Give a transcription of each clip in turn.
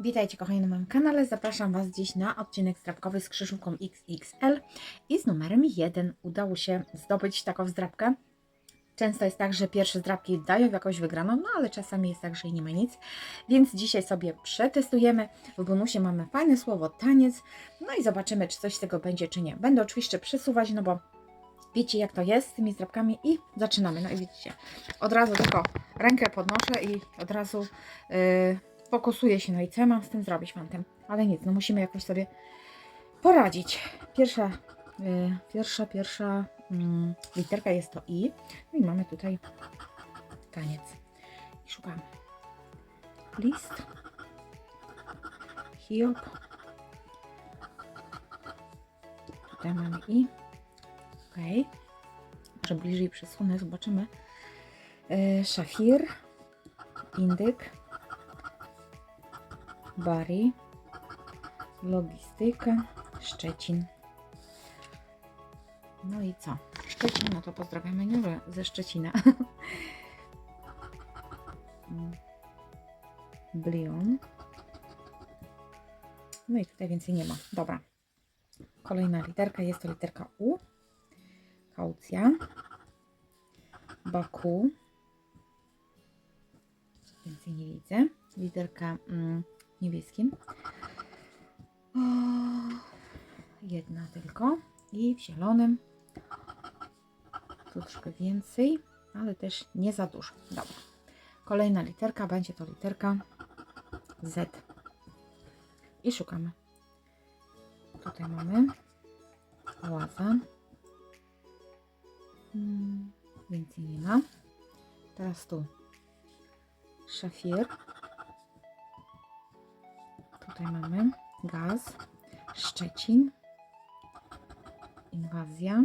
Witajcie kochani na moim kanale. Zapraszam Was dziś na odcinek zdrabkowy z krzyżówką XXL i z numerem 1. Udało się zdobyć taką zdrabkę. Często jest tak, że pierwsze zdrabki dają jakąś wygraną, no ale czasami jest tak, że i nie ma nic. Więc dzisiaj sobie przetestujemy. W bonusie mamy fajne słowo taniec. No i zobaczymy, czy coś z tego będzie, czy nie. Będę oczywiście przesuwać, no bo wiecie jak to jest z tymi zdrabkami i zaczynamy. No i widzicie, od razu tylko rękę podnoszę i od razu... Yy, fokusuję się, no i co ja mam z tym zrobić, fantem? Ale nic, no musimy jakoś sobie poradzić. Pierwsza, y, pierwsza, pierwsza mm, literka jest to I. No i mamy tutaj taniec. I szukamy. List. Hiob. Tutaj mamy I. Ok. Może bliżej przesunę, zobaczymy. Y, szafir. Indyk. Bari, logistyka, Szczecin. No i co? Szczecin, no to pozdrawiamy Niurę ze Szczecina. Blion. No i tutaj więcej nie ma. Dobra. Kolejna literka jest to literka U. Kaucja. Baku. Więcej nie widzę. Literka mm, niebieskim. O, jedna tylko. I w zielonym. Tu troszkę więcej, ale też nie za dużo. Dobra. Kolejna literka będzie to literka Z. I szukamy. Tutaj mamy łaza. Hmm, więcej nie ma. Teraz tu szafir. Tutaj mamy gaz, Szczecin, inwazja.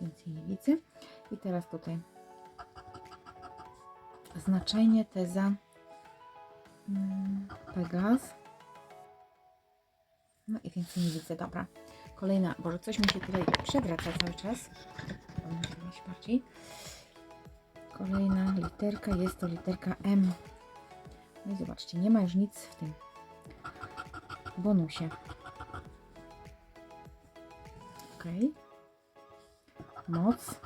Więcej nie widzę. I teraz tutaj znaczenie teza mm, Pegas. No i więcej nie widzę. Dobra. Kolejna, bo coś mi się tutaj przewraca cały czas. Bardziej. Kolejna literka jest to literka M. No i zobaczcie, nie ma już nic w tym bonusie. Ok. Moc.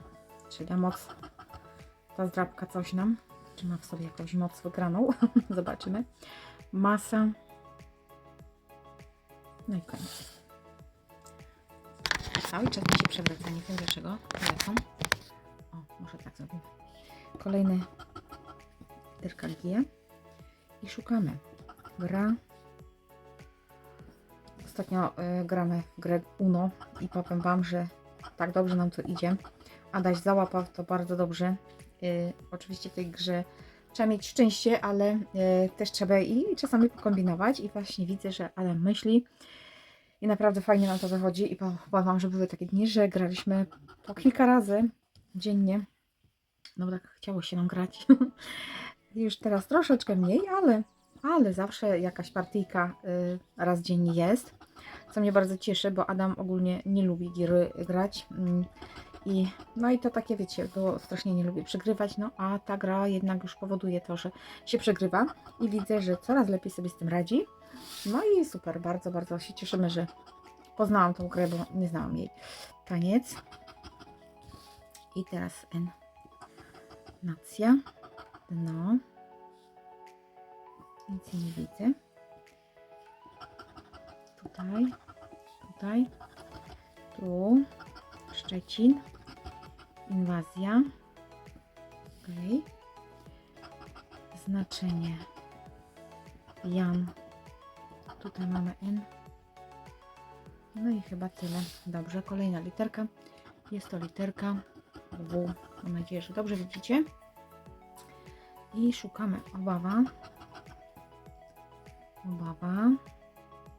Czy da moc ta zdrabka coś nam? Czy ma w sobie jakąś moc wygraną? Zobaczymy. Masa. No i koniec. Cały czas mi się przewraca, nie wiem dlaczego. O, może tak zrobię. Kolejny G. I szukamy. Gra Ostatnio y, gramy w grę Uno i powiem Wam, że tak dobrze nam to idzie. Adaś załapał to bardzo dobrze. Y, oczywiście w tej grze trzeba mieć szczęście, ale y, też trzeba i czasami pokombinować. I właśnie widzę, że Adam myśli i naprawdę fajnie nam to wychodzi. I powiem Wam, że były takie dni, że graliśmy po kilka razy dziennie. No bo tak chciało się nam grać. Już teraz troszeczkę mniej, ale ale zawsze jakaś partyjka y, raz dziennie jest, co mnie bardzo cieszy, bo Adam ogólnie nie lubi giry grać. Mm, I, no i to takie, wiecie, bo strasznie nie lubię przegrywać, no a ta gra jednak już powoduje to, że się przegrywa i widzę, że coraz lepiej sobie z tym radzi. No i super, bardzo, bardzo się cieszymy, że poznałam tą grę, bo nie znałam jej. Taniec. I teraz N. Nacja. Dno. Nic nie widzę. Tutaj, tutaj, tu, Szczecin, inwazja. Ok. Znaczenie Jan. Tutaj mamy N. No i chyba tyle. Dobrze, kolejna literka. Jest to literka W. Mam nadzieję, że dobrze widzicie. I szukamy obawa obawa.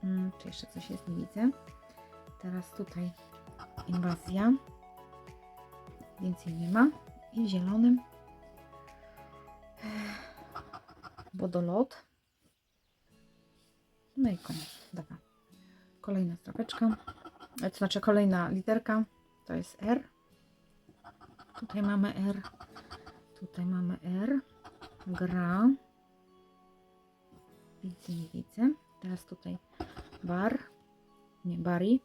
Hmm, czy jeszcze coś jest? Nie widzę. Teraz tutaj inwazja. Więcej nie ma. I w zielonym wodolot. No i koniec. Dobra. Kolejna strapeczka. To znaczy kolejna literka. To jest R. Tutaj mamy R. Tutaj mamy R. Gra Więcej nie widzę. Teraz tutaj bar. Nie, bari.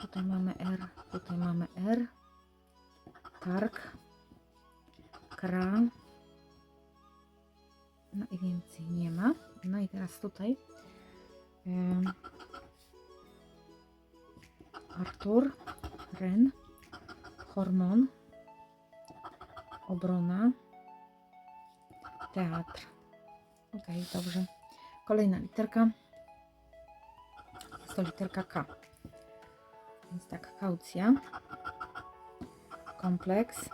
Tutaj mamy R, tutaj mamy R. Targ. Kra. No i więcej nie ma. No i teraz tutaj em, Artur, Ren, Hormon, Obrona, Teatr. Ok, dobrze. Kolejna literka. Jest to literka K. Więc tak, kaucja, kompleks,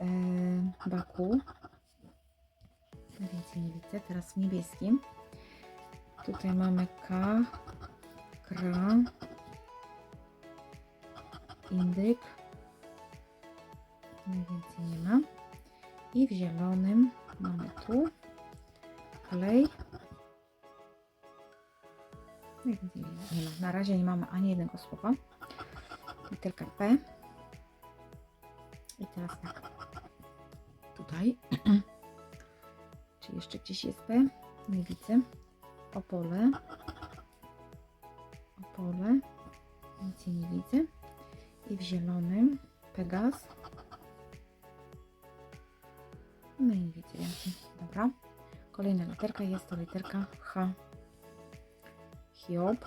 Yy, Baku. Więcej nie widzę. Teraz w niebieskim. Tutaj mamy K, Kra, Indyk. Najwięcej nie ma. I w zielonym mamy tu klej. Nie. Na razie nie mamy ani jednego słowa. Literka P. I teraz tak. Tutaj. Czy jeszcze gdzieś jest P? Nie widzę. Opole. Opole. Nic nie widzę. I w zielonym Pegas. No i więcej. Dobra. Kolejna literka jest to literka H. Hiob.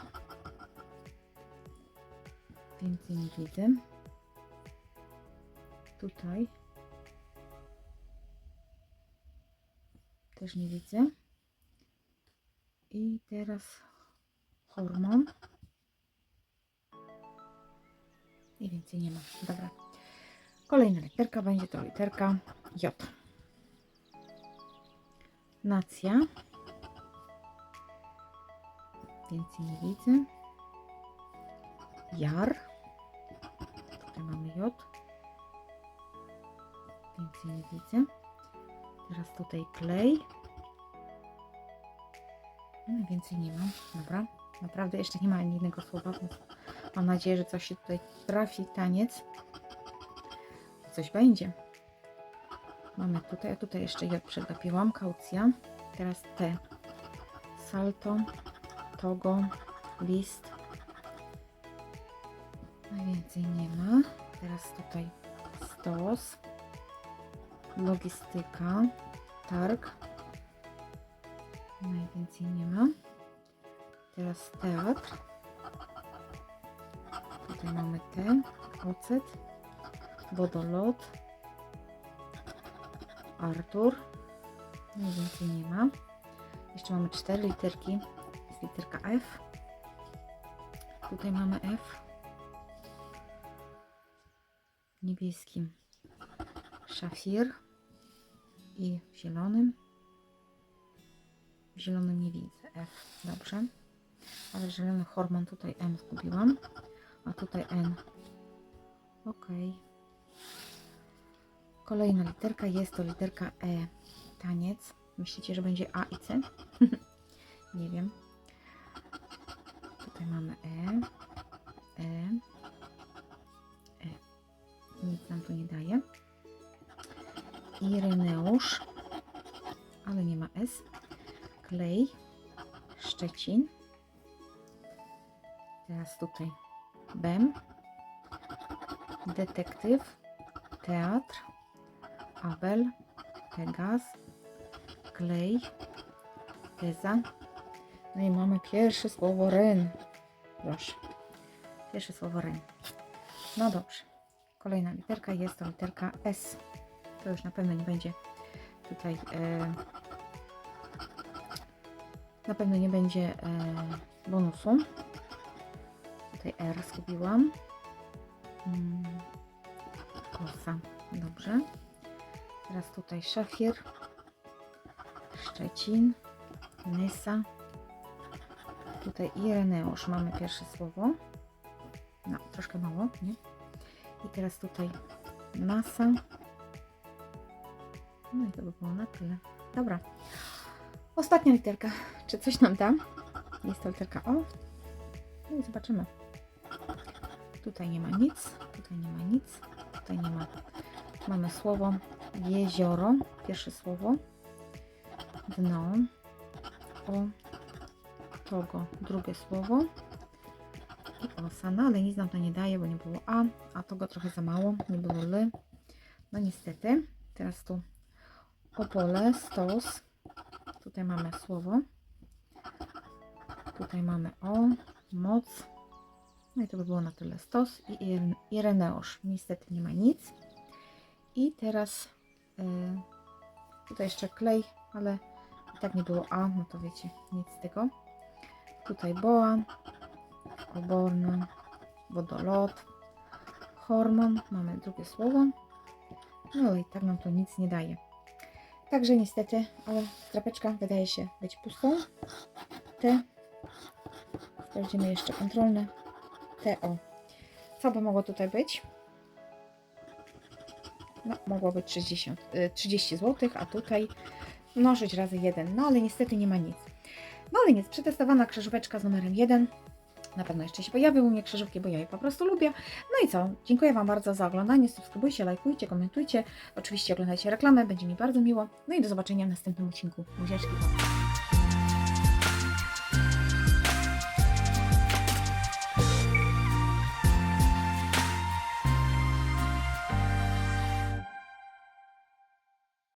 Więcej nie widzę. Tutaj też nie widzę. I teraz hormon. I więcej nie ma. Dobra. Kolejna literka będzie to literka J. Nacja. Więcej nie widzę. Jar. Tutaj mamy J. Więcej nie widzę. Teraz tutaj klej. No, więcej nie mam. Dobra. Naprawdę jeszcze nie ma ani jednego słowa, więc mam nadzieję, że coś się tutaj trafi. Taniec. Coś będzie. Mamy tutaj, a tutaj jeszcze J przegapiłam. Kaucja. Teraz T. Salto. Togo. List. Najwięcej nie ma. Teraz tutaj stos. Logistyka. Targ. Najwięcej nie ma. Teraz teatr. Tutaj mamy T. Ocet. Wodolot. Artur. Najwięcej nie ma. Jeszcze mamy cztery literki. Jest literka F. Tutaj mamy F. Niebieskim szafir i w zielonym. W zielonym nie widzę F. Dobrze. Ale zielony hormon tutaj M zgubiłam. A tutaj N. Ok. Kolejna literka jest to literka E. Taniec. Myślicie, że będzie A i C? nie wiem. Tutaj mamy E. E. E. Nic nam tu nie daje. Ireneusz, ale nie ma S. Klej. Szczecin. Teraz tutaj BEM. Detektyw. Teatr. Abel. Pegas. Klej. Teza. No i mamy pierwsze słowo REN. Proszę. Pierwsze słowo REN. No dobrze. Kolejna literka jest to literka S. To już na pewno nie będzie tutaj. E, na pewno nie będzie e, bonusu. Tutaj R skupiłam. Mm, kosa. Dobrze. Teraz tutaj szafir. Szczecin. Nysa. Tutaj Ireneusz mamy pierwsze słowo. No, troszkę mało, nie? I teraz tutaj NASA. No i to by było na tyle. Dobra. Ostatnia literka. Czy coś nam da? Jest to literka O. No i zobaczymy. Tutaj nie ma nic. Tutaj nie ma nic. Tutaj nie ma. Mamy słowo jezioro. Pierwsze słowo. dno. O togo drugie słowo. I osa, no ale nic nam to nie daje, bo nie było A, a togo trochę za mało, nie było L. No niestety. Teraz tu opole, stos. Tutaj mamy słowo. Tutaj mamy o, moc. No i to by było na tyle. Stos i Iren- Ireneusz. Niestety nie ma nic. I teraz tutaj jeszcze klej, ale i tak nie było A, no to wiecie, nic z tego. Tutaj boa, oborny, wodolot, hormon, mamy drugie słowo. No i tak nam to nic nie daje. Także niestety, ale trapeczka wydaje się być pustą. T. Sprawdzimy jeszcze kontrolne. TO. Co by mogło tutaj być? No, być 60, y, 30 zł, a tutaj mnożyć razy 1. No ale niestety nie ma nic. No ale nic, przetestowana krzyżóweczka z numerem 1. Na pewno jeszcze się pojawią u mnie krzyżówki, bo ja je po prostu lubię. No i co? Dziękuję Wam bardzo za oglądanie. Subskrybujcie, lajkujcie, komentujcie. Oczywiście oglądajcie reklamę, będzie mi bardzo miło. No i do zobaczenia w następnym odcinku. Buziaczki.